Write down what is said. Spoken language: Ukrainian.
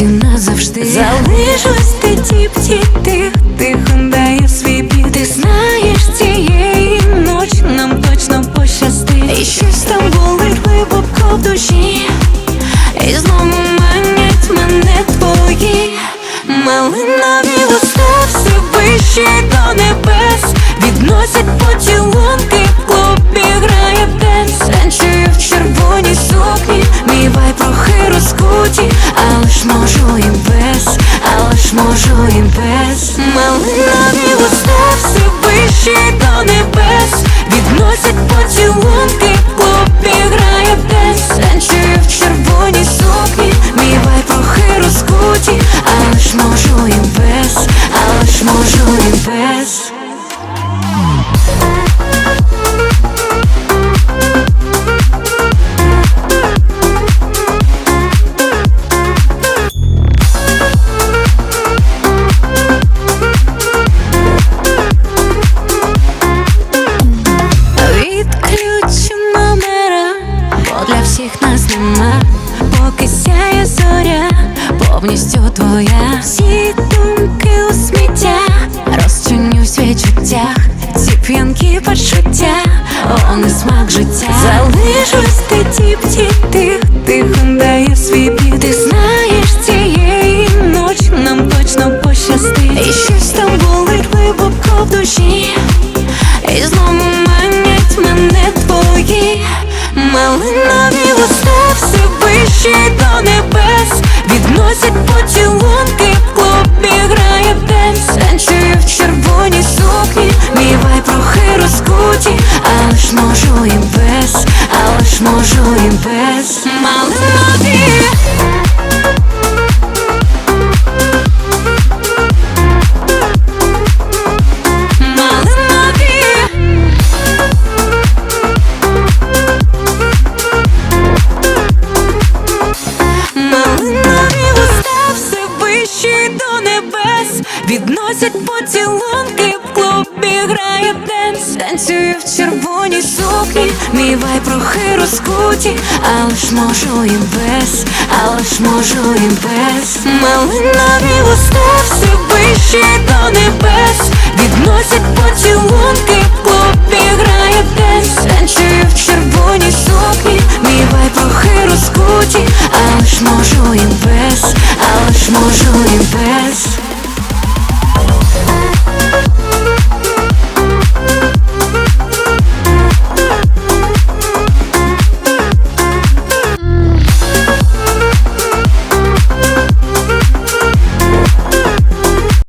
Залишилась ти тіп ті тих, тихо дає свій бід Ти знаєш цієї ночі нам точно пощастить. І щось там болить глибоко в душі. І знову манять мене твої. Малинові але ж можу і без Малинові уста повністю твоя. Всі думки у сміття, розчинюсь в відчуттях, ці п'янкі почуття, вони смак життя. Залишусь ти тіп, тіп, тих, тихо дає свій бід. Відносять поцілунки, в грає Танцюю в червоній сукні, мій Відносять поцілунки, в клубі грає денс. Танцюю в червоній сукні, мій вайб трохи розкуті. Але ж можу і без, але ж можу і без. Малинові уста все вище до небес. Відносять поцілунки, в клубі грає денс. Танцюю в червоній сукні, мій вайб трохи розкуті. Але ж можу і